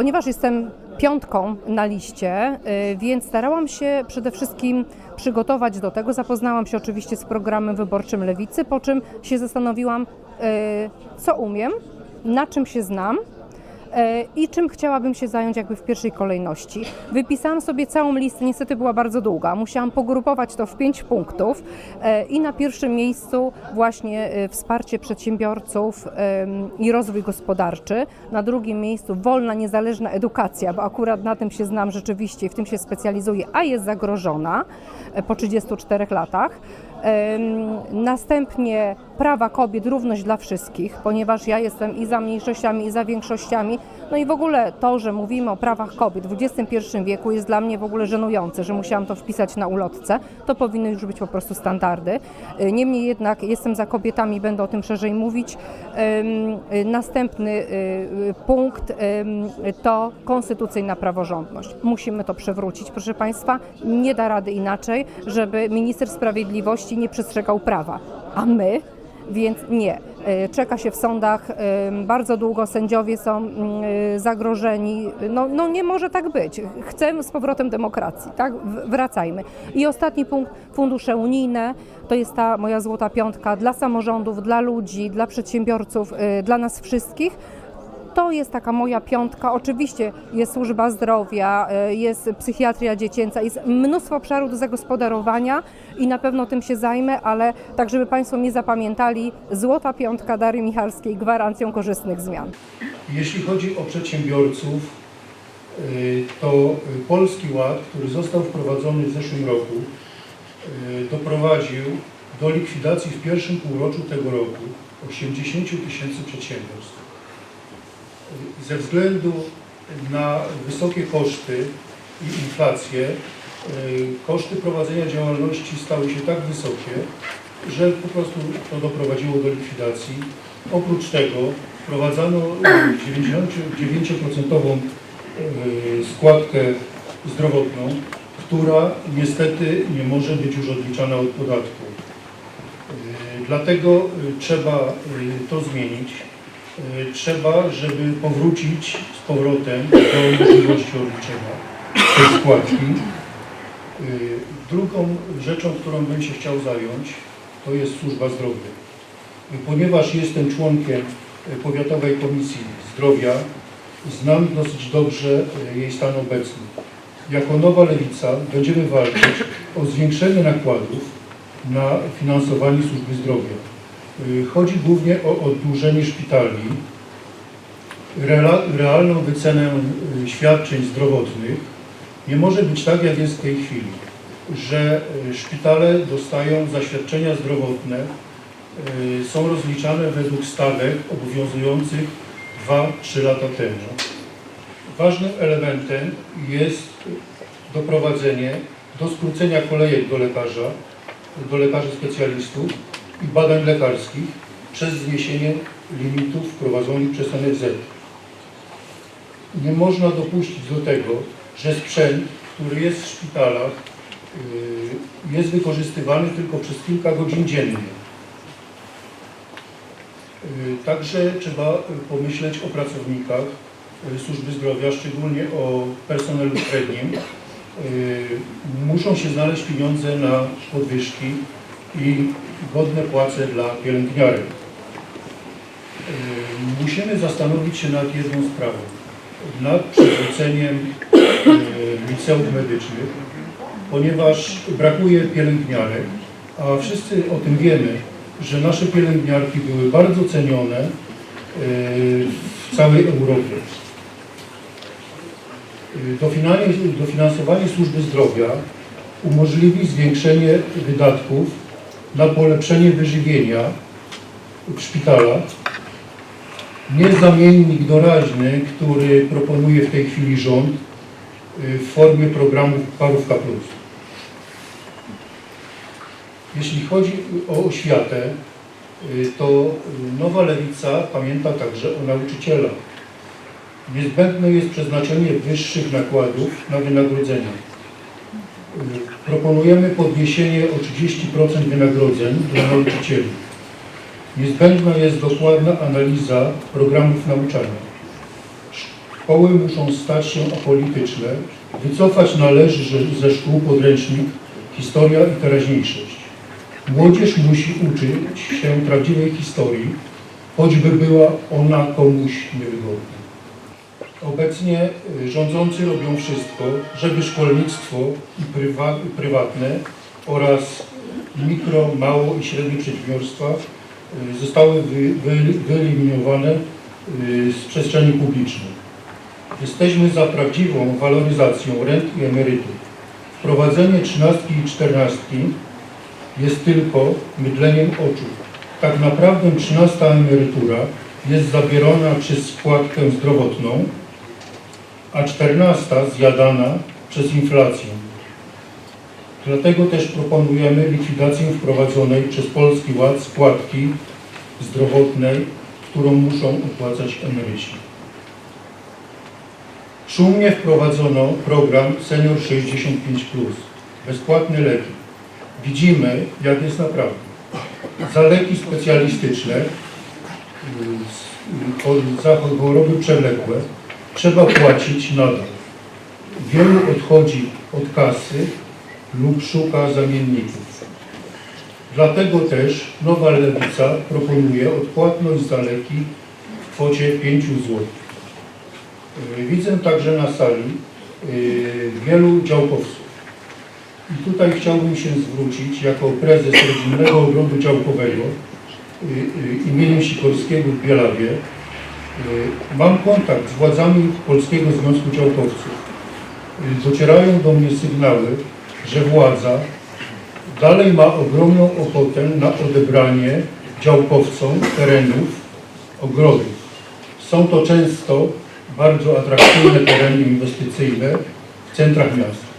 Ponieważ jestem piątką na liście, y, więc starałam się przede wszystkim przygotować do tego. Zapoznałam się oczywiście z programem wyborczym Lewicy, po czym się zastanowiłam, y, co umiem, na czym się znam i czym chciałabym się zająć jakby w pierwszej kolejności. Wypisałam sobie całą listę, niestety była bardzo długa. Musiałam pogrupować to w pięć punktów e, i na pierwszym miejscu właśnie e, wsparcie przedsiębiorców i rozwój gospodarczy. Na drugim miejscu wolna, niezależna edukacja, bo akurat na tym się znam rzeczywiście i w tym się specjalizuję, a jest zagrożona e, po 34 latach. Następnie prawa kobiet, równość dla wszystkich, ponieważ ja jestem i za mniejszościami, i za większościami. No i w ogóle to, że mówimy o prawach kobiet w XXI wieku jest dla mnie w ogóle żenujące, że musiałam to wpisać na ulotce. To powinny już być po prostu standardy. Y, Niemniej jednak jestem za kobietami, będę o tym szerzej mówić. Y, Następny y, punkt to konstytucyjna praworządność. Musimy to przewrócić, proszę Państwa. Nie da rady inaczej, żeby minister sprawiedliwości nie przestrzegał prawa. A my? Więc nie. Y, Czeka się w sądach ym, bardzo długo, sędziowie są y, zagrożeni. No, no nie może tak być. Chcemy z powrotem demokracji, tak? Wracajmy. I ostatni punkt, fundusze unijne. To jest ta moja złota piątka dla samorządów, dla ludzi, dla przedsiębiorców, dla nas wszystkich. To jest taka moja piątka. Oczywiście jest służba zdrowia, y, jest psychiatria dziecięca, jest mnóstwo obszarów do zagospodarowania i na pewno tym się zajmę, ale tak, żeby Państwo mnie zapamiętali, złota piątka Dary Michalskiej gwarancją korzystnych zmian. Jeśli chodzi o przedsiębiorców, y, to Polski Ład, który został wprowadzony w zeszłym roku, y, doprowadził do likwidacji w pierwszym półroczu tego roku 80 tysięcy przedsiębiorstw. Ze względu na wysokie koszty i inflację, y, koszty prowadzenia działalności stały się tak wysokie, że po prostu to doprowadziło do likwidacji. Oprócz tego wprowadzano y, 99% y, składkę zdrowotną, która niestety nie może być już odliczana od podatku. Dlatego trzeba to zmienić. Y, Trzeba, żeby powrócić z powrotem do możliwości odliczenia tej składki. Y, Drugą rzeczą, którą bym się chciał zająć, to jest służba zdrowia. Y, Ponieważ jestem członkiem Powiatowej Komisji Zdrowia, znam dosyć dobrze jej stan obecny. Jako Nowa Lewica będziemy walczyć o zwiększenie nakładów na finansowanie służby zdrowia. Y, Chodzi głównie o oddłużenie szpitali, realną wycenę y, świadczeń zdrowotnych. Nie może być tak, jak jest w tej chwili, że y, szpitale dostają zaświadczenia zdrowotne, są rozliczane według stawek obowiązujących 2-3 lata temu. Ważnym elementem jest doprowadzenie do skrócenia kolejek do lekarza, do lekarzy specjalistów i badań lekarskich przez zniesienie limitów wprowadzonych przez NFZ. Nie można dopuścić do tego, że sprzęt, który jest w szpitalach, y, jest wykorzystywany tylko przez kilka godzin dziennie. Y, Także trzeba pomyśleć o pracownikach y, służby zdrowia, szczególnie o personelu średnim. Muszą się znaleźć pieniądze na podwyżki i godne płace dla pielęgniarek. Y, Musimy zastanowić się nad jedną sprawą. Nad przywróceniem y, liceów medycznych, ponieważ brakuje pielęgniarek, a wszyscy o tym wiemy, że nasze pielęgniarki były bardzo cenione y, w całej Europie. Dofinansowanie służby zdrowia umożliwi zwiększenie wydatków na polepszenie wyżywienia w szpitalach. Nie zamiennik doraźny, który proponuje w tej chwili rząd y, w formie programu Parówka Plus. Jeśli chodzi o oświatę, y, to Nowa Lewica pamięta także o nauczycielach. Niezbędne jest przeznaczenie wyższych nakładów na wynagrodzenia. Proponujemy podniesienie o 30% wynagrodzeń dla nauczycieli. Niezbędna jest dokładna analiza programów nauczania. Szkoły muszą stać się apolityczne, wycofać należy ze szkół podręcznik Historia i teraźniejszość. Młodzież musi uczyć się prawdziwej historii, choćby była ona komuś niewygodna. Obecnie y, rządzący robią wszystko, żeby szkolnictwo i prywa, prywatne oraz mikro, mało i średnie przedsiębiorstwa y, zostały wy, wy, wyeliminowane y, z przestrzeni publicznej. Jesteśmy za prawdziwą waloryzacją rent i emerytur. Wprowadzenie trzynastki i czternastki jest tylko mydleniem oczu. Tak naprawdę trzynasta emerytura jest zabierana przez składkę zdrowotną, a czternasta zjadana przez inflację. Dlatego też proponujemy likwidację wprowadzonej przez Polski Ład składki zdrowotnej, którą muszą opłacać emeryci. Szumnie wprowadzono program Senior 65+, bezpłatne leki. Widzimy, jak jest naprawdę. Za leki specjalistyczne, y, y, za choroby przewlekłe, trzeba płacić nadal. Wielu odchodzi od kasy lub szuka zamienników. Dlatego też nowa lewica proponuje odpłatność za leki w kwocie 5 zł. Y, Widzę także na sali y, wielu działkowców. I tutaj chciałbym się zwrócić jako prezes Rodzinnego Ogrodu Działkowego y, imieniem Sikorskiego w Bielawie. Y, Mam kontakt z władzami Polskiego Związku Działkowców. Y, Docierają do mnie sygnały, że władza dalej ma ogromną ochotę na odebranie działkowcom terenów, ogrodów. Są to często bardzo atrakcyjne tereny inwestycyjne w centrach miast.